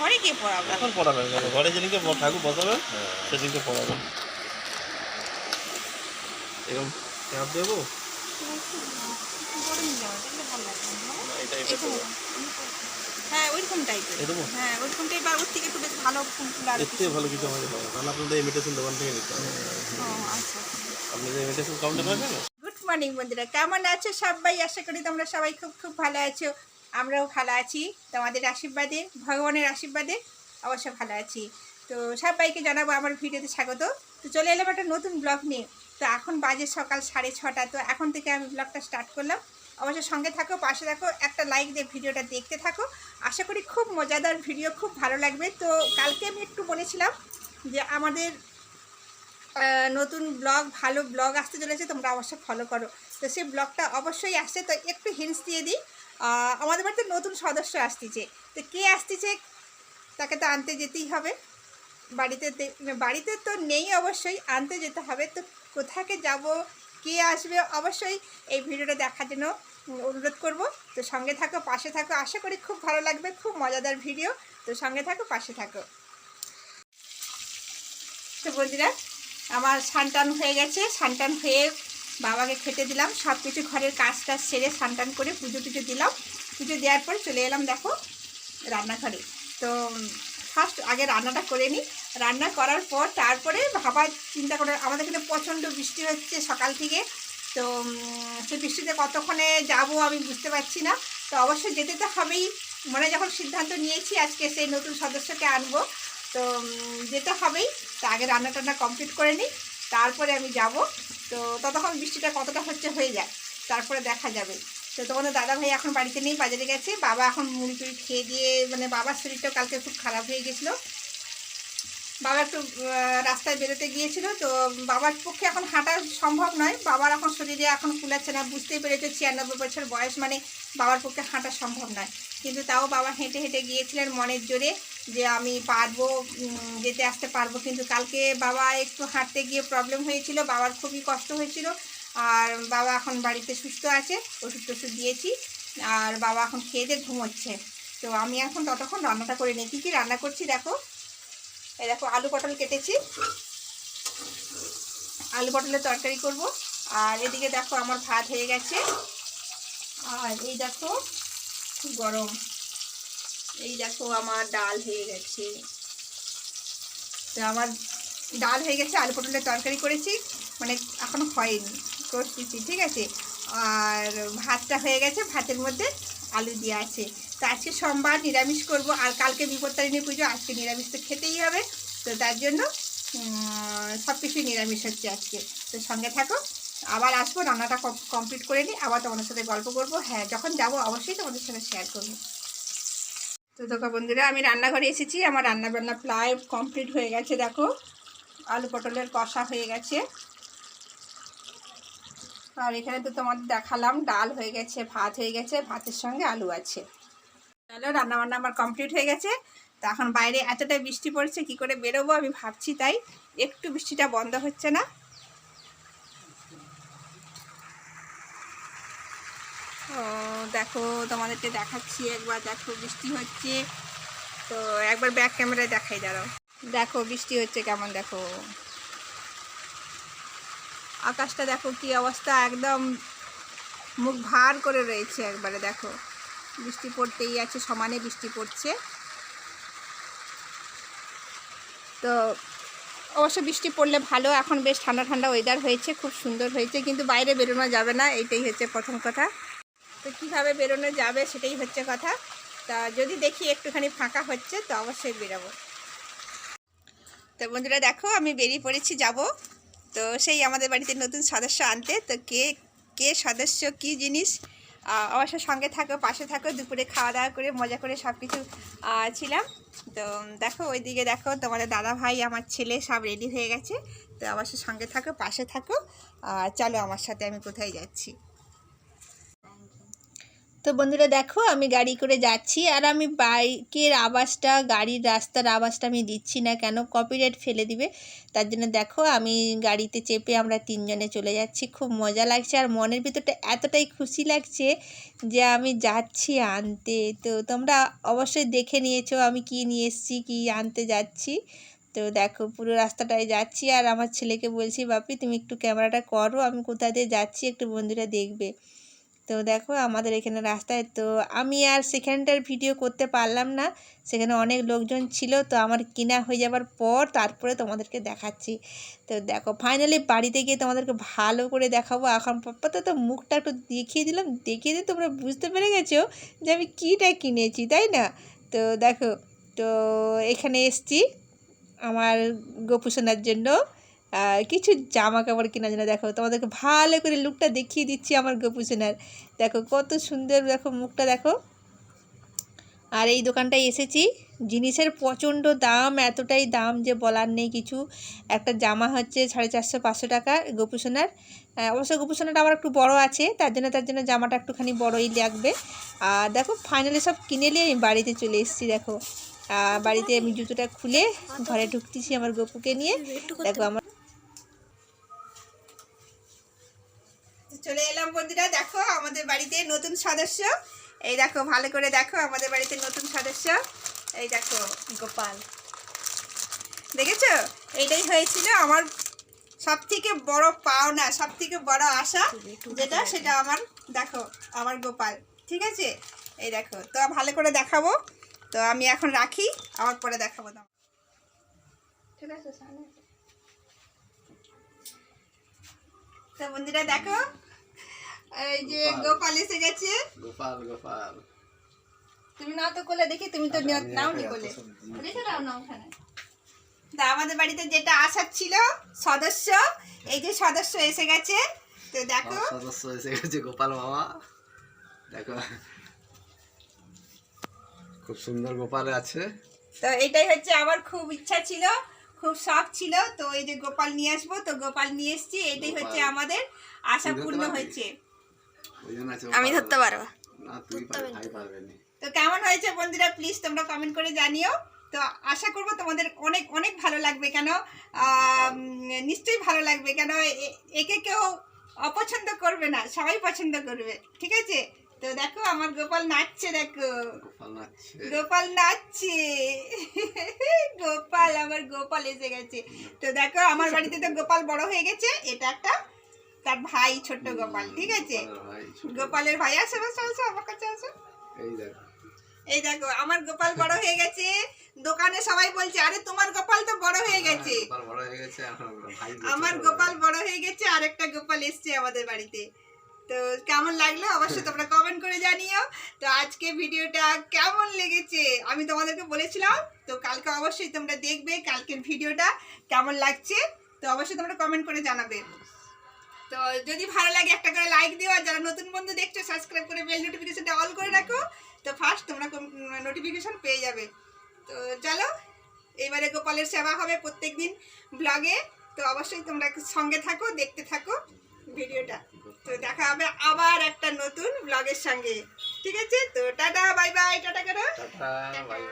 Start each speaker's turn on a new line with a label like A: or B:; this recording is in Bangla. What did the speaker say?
A: ঘরে গিয়ে পড়াবো।
B: এখন পড়াবেন কেন ঘরে যেদিনকে ঠাকুর বসাবেন সেদিনকে পড়াবেন। এরকম ক্যাপ দেবো।
A: হ্যাঁ ওইরকম টাইপের হ্যাঁ ওইরকম টাইপ ওর থেকে একটু বেশ ভালো ফুল ফুল আর
B: এর থেকে ভালো কিছু আমাদের হবে তাহলে আপনাদের ইমিটেশন দোকান থেকে নিতে হবে।
A: ও আচ্ছা
B: আপনাদের ইমিটেশন কাউন্টার হয়
A: গুড মর্নিং বন্ধুরা। কেমন আছো সবাই? আশা করি তোমরা সবাই খুব খুব ভালো আছো। আমরাও ভালো আছি। তোমাদের আশীর্বাদে, ভগবানের আশীর্বাদে অবশ্য ভালো আছি। তো সবাইকে জানাব আমার ভিডিওতে স্বাগত। তো চলে এলাম একটা নতুন ব্লগ নিয়ে। তো এখন বাজে সকাল সাড়ে ছটা। তো এখন থেকে আমি ব্লগটা স্টার্ট করলাম। অবশ্য সঙ্গে থাকো, পাশে থাকো, একটা লাইক দিয়ে ভিডিওটা দেখতে থাকো। আশা করি খুব মজাদার ভিডিও খুব ভালো লাগবে। তো কালকে আমি একটু বলেছিলাম যে আমাদের নতুন ব্লগ ভালো ব্লগ আসতে চলেছে, তোমরা অবশ্যই ফলো করো। তো সেই ব্লগটা অবশ্যই আসছে। তো একটু হিন্টস দিয়ে দিই। আমাদের বাড়িতে নতুন সদস্য আসতেছে। তো কে আসতেছে তাকে তো আনতে যেতেই হবে। বাড়িতে বাড়িতে তো নেই অবশ্যই, আনতে যেতে হবে। তো কোথাকে যাব, কে আসবে অবশ্যই এই ভিডিওটা দেখার জন্য অনুরোধ করব। তো সঙ্গে থাকো, পাশে থাকো। আশা করি খুব ভালো লাগবে, খুব মজাদার ভিডিও। তো সঙ্গে থাকো, পাশে থাকো। তো বন্ধুরা, আমার সানটান হয়ে গেছে। সানটান হয়ে বাবাকে খেতে দিলাম সব কিছু ঘরের কাজ টাজ সেরে সানটান করে পুজো টুজো দিলাম। পুজো দেওয়ার পর চলে এলাম দেখো রান্নাঘরে। তো ফার্স্ট আগে রান্নাটা করে নিই। রান্না করার পর তারপরে ভাবার চিন্তা করে, আমাদের এখানে প্রচণ্ড বৃষ্টি হচ্ছে সকাল থেকে। তো সেই বৃষ্টিতে কতক্ষণে যাব আমি বুঝতে পারছি না। তো অবশ্যই যেতে তো হবেই। মানে যখন সিদ্ধান্ত নিয়েছি আজকে সেই নতুন সদস্যকে আনব। তো যেতে হবেই। তো আগে রান্না টান্না কমপ্লিট করে নিই। তারপরে আমি যাব। তো ততক্ষণ বৃষ্টিটা কতটা হচ্ছে হয়ে যায়, তারপরে দেখা যাবে। তো তোমাদের দাদা ভাই এখন বাড়িতে নেই, বাজারে গেছে। বাবা এখন মুড়ি টুড়ি খেয়ে দিয়ে মানে বাবার শরীরটাও কালকে খুব খারাপ হয়ে গেছিল। বাবা একটু রাস্তায় বেরোতে গিয়েছিল, তো বাবার পক্ষে এখন হাঁটা সম্ভব নয়। বাবার এখন শরীরে এখন কুলাচ্ছে না, বুঝতেই পেরেছে, ছিয়ানব্বই বছর বয়স মানে বাবার পক্ষে হাঁটা সম্ভব নয়। কিন্তু তাও বাবা হেঁটে হেঁটে গিয়েছিলেন মনের জোরে যে আমি পারব যেতে আসতে পারব। কিন্তু কালকে বাবা একটু হাঁটতে গিয়ে প্রবলেম হয়েছিল, বাবার খুবই কষ্ট হয়েছিল। আর বাবা এখন বাড়িতে সুস্থ আছে, ওষুধ টষুধ দিয়েছি, আর বাবা এখন খেয়ে দিয়ে ঘুমোচ্ছে। তো আমি এখন ততক্ষণ রান্নাটা করে নিই। কী কী রান্না করছি দেখো? এই দেখো আলু পটল কেটেছি। আলু পটলের তরকারি করব। আর এদিকে দেখো আমার ভাত হয়ে গেছে। আর এই দেখো গরম। এই দেখো আমার ডাল হয়ে গেছে। তো আমার ডাল হয়ে গেছে, আলু পটলের তরকারি করেছি। মানে এখন হয়নি, করতেছি, ঠিক আছে? আর ভাতটা হয়ে গেছে, ভাতের মধ্যে আলু দিয়ে আছে। তো আজকে সোমবার নিরামিষ করব, আর কালকে বিপত্তারিণী পুজো, আজকে নিরামিষ তো খেতেই হবে। তো তার জন্য সব কিছুই নিরামিষ হচ্ছে আজকে। তো সঙ্গে থাকো, আবার আসব, রান্নাটা কমপ্লিট করে নিই আবার তোমাদের সাথে গল্প করব। হ্যাঁ যখন যাব অবশ্যই তোমাদের সাথে শেয়ার করব। তো দেখো বন্ধুরা, আমি রান্নাঘরে এসেছি, আমার রান্না বান্না প্রায় কমপ্লিট হয়ে গেছে, দেখো। আলু পটলের কষা হয়ে গেছে। আর এখানে তো তোমাদের দেখালাম, ডাল হয়ে গেছে, ভাত হয়ে গেছে, ভাতের সঙ্গে আলু আছে। চলো রান্না বান্না আমার কমপ্লিট হয়ে গেছে। তো এখন বাইরে এতটা বৃষ্টি পড়ছে, কি করে বেরোবো আমি ভাবছি তাই। একটু বৃষ্টিটা বন্ধ হচ্ছে না। ও, দেখো, তোমাদেরকে দেখাচ্ছি, একবার দেখো, বৃষ্টি হচ্ছে। তো একবার ব্যাক ক্যামেরায় দেখাই, দাঁড়াও। দেখো, বৃষ্টি হচ্ছে কেমন, দেখো। আকাশটা দেখো, কি অবস্থা, একদম মুখ ভার করে রয়েছে একবারে, দেখো। বৃষ্টি পড়তেই আছে, সমানে বৃষ্টি পড়ছে। তো অবশ্য বৃষ্টি পড়লে ভালো, এখন বেশ ঠান্ডা ঠান্ডা ওয়েদার হয়েছে, খুব সুন্দর হয়েছে, কিন্তু বাইরে বেরোনো যাবে না, এটাই হচ্ছে প্রথম কথা। তো কীভাবে বেরোনো যাবে সেটাই হচ্ছে কথা। তা যদি দেখি একটুখানি ফাঁকা হচ্ছে, তো অবশ্যই বেরোবো। তো বন্ধুরা দেখো, আমি বেরিয়ে পড়েছি, যাব। তো সেই আমাদের বাড়িতে নতুন সদস্য আনতে, তো কে কে সদস্য, কি জিনিস? অবশ্য সঙ্গে থাকো, পাশে থাকো, দুপুরে খাওয়া দাওয়া করে, মজা করে সব কিছু ছিলাম। তো দেখো, ওইদিকে দেখো, তোমাদের দাদা ভাই, আমার ছেলে সব রেডি হয়ে গেছে। তো, অবশ্য সঙ্গে থাকো, পাশে থাকো। আর চলো, আমার সাথে আমি কোথায় যাচ্ছি? তো বন্ধুরা দেখো, আমি গাড়ি করে যাচ্ছি আর আমি বাইকের আওয়াজটা, গাড়ির রাস্তার আওয়াজটা আমি দিচ্ছি না কেন কপিরাইট ফেলে দিবে। তার জন্য দেখো, আমি গাড়িতে চেপে আমরা তিনজনে চলে যাচ্ছি। খুব মজা লাগছে আর মনের ভিতরটা এতটাই খুশি লাগছে যে আমি যাচ্ছি আনতে। তো তোমরা অবশ্যই দেখে নিয়েছো আমি কি নিয়ে এসেছি, কি আনতে যাচ্ছি। তো দেখো, পুরো রাস্তাটায় যাচ্ছি আর আমার ছেলেকে বলছি, বাপি, তুমি একটু ক্যামেরাটা করো, আমি কোথা দিয়ে যাচ্ছি একটু বন্ধুরা দেখবে। তো দেখো আমাদের এখানে রাস্তায়, তো আমি আর সেখানটার ভিডিও করতে পারলাম না। সেখানে অনেক লোকজন ছিল, তো আমার কিনা হয়ে যাবার পর তারপরে তোমাদেরকে দেখাচ্ছি। তো দেখো ফাইনালি বাড়িতে গিয়ে তোমাদেরকে ভালো করে দেখাবো। এখন পাপ্পাতে তো মুখটা একটু দেখিয়ে দিলাম। দেখিয়ে দিয়ে তোমরা বুঝতে পেরে গেছো যে আমি কীটা কিনেছি, তাই না? তো দেখো, তো এখানে এসছি আমার গোপু সোনার জন্য। কিছু জামা কাপড় কেনার জন্য দেখো তোমাদেরকে ভালো করে লুকটা দেখিয়ে দিচ্ছি আমার গোপু সোনার দেখো কত সুন্দর দেখো মুখটা দেখো। আর এই দোকানটায় এসেছি। জিনিসের প্রচণ্ড দাম এতটাই দাম যে বলার নেই কিছু। একটা জামা হচ্ছে সাড়ে চারশো পাঁচশো টাকা গোপু সোনার অবশ্য গোপু সোনাটা আমার একটু বড় আছে তার জন্য তার জন্য জামাটা একটুখানি বড়ই লাগবে। আর দেখো ফাইনালি সব কিনে নিয়ে আমি বাড়িতে চলে এসেছি দেখো। বাড়িতে আমি জুতোটা খুলে ঘরে ঢুকতেছি আমার গপুকে নিয়ে। দেখো আমার চলে এলাম বন্ধুরা দেখো আমাদের বাড়িতে নতুন সদস্য। এই দেখো ভালো করে দেখো আমাদের বাড়িতে নতুন সদস্য। এই দেখো গোপাল। দেখেছ? এইটাই হয়েছিল আমার সব থেকে বড় পাওনা সব থেকে বড় আশা যেটা সেটা আমার দেখো আমার গোপাল। ঠিক আছে? এই দেখো তো ভালো করে দেখাবো। তো আমি এখন রাখি আমার পরে দেখাবো দাও ঠিক আছে তো বন্ধুরা দেখো এই যে গোপাল। এসে গেছে।
C: গোপাল গোপাল।
A: তুমি না তো কোলে দেখি তুমি তো নাও নি কোলে। রেখে দাও না। ওখানে। তা আমাদের বাড়িতে যেটা আসার ছিল সদস্য এই যে সদস্য এসে গেছে। তো দেখো।
C: সদস্য এসে গেছে গোপাল মামা। দেখো। খুব সুন্দর গোপাল আছে।
A: তো এটাই হচ্ছে আমার খুব ইচ্ছা ছিল খুব শখ ছিল। তো এই যে গোপাল নিয়ে আসব তো গোপাল নিয়ে এসেছি। এটাই হচ্ছে আমাদের আশা পূর্ণ হয়েছে।
D: আমি ধরতে পারব।
A: তো কেমন হয়েছে বন্ধুরা? প্লিজ তোমরা কমেন্ট করে জানিও। তো আশা করব তোমাদের অনেক অনেক ভালো লাগবে কেন? নিশ্চয়ই ভালো লাগবে কেন? একে কেউ অপছন্দ করবে না সবাই পছন্দ করবে ঠিক আছে? তো দেখো আমার গোপাল নাচছে দেখো।
C: গোপাল নাচছে।
A: গোপাল আমার গোপাল এসে গেছে। তো দেখো আমার বাড়িতে তো গোপাল বড় হয়ে গেছে এটা একটা তার ভাই ছোট্ট গোপাল ঠিক আছে?
C: গোপালের ভাই
A: ভাই আসো আসো আসো আমার কাছে আসো।
C: এই দেখো।
A: এই দেখো আমার গোপাল বড় হয়ে গেছে। দোকানে সবাই বলছে আরে তোমার গোপাল তো বড় হয়ে গেছে।
C: হ্যাঁ, গেছে
A: আমার গোপাল বড় হয়ে গেছে আর একটা গোপাল এসছে আমাদের বাড়িতে। তো কেমন লাগল? অবশ্যই তোমরা কমেন্ট করে জানিও। তো আজকে ভিডিওটা কেমন লেগেছে? আমি তোমাদেরকে বলেছিলাম তো কালকে অবশ্যই তোমরা দেখবে কালকের ভিডিওটা কেমন লাগছে। তো অবশ্যই তোমরা কমেন্ট করে জানাবে। তো যদি ভালো লাগে একটা করে লাইক দিও আর যারা নতুন বন্ধু দেখছ সাবস্ক্রাইব করে বেল নোটিফিকেশনটা অল করে রাখো। তো ফার্স্ট তোমরা নোটিফিকেশন পেয়ে যাবে। তো চলো এবারে গোপালের সেবা হবে প্রত্যেক দিন ব্লগে তো অবশ্যই তোমরা সঙ্গে থাকো দেখতে থাকো ভিডিওটা। তো দেখা হবে আবার একটা নতুন ব্লগের সঙ্গে। ঠিক আছে? তো টাটা বাই বাই টাটা করো।
C: Bye bye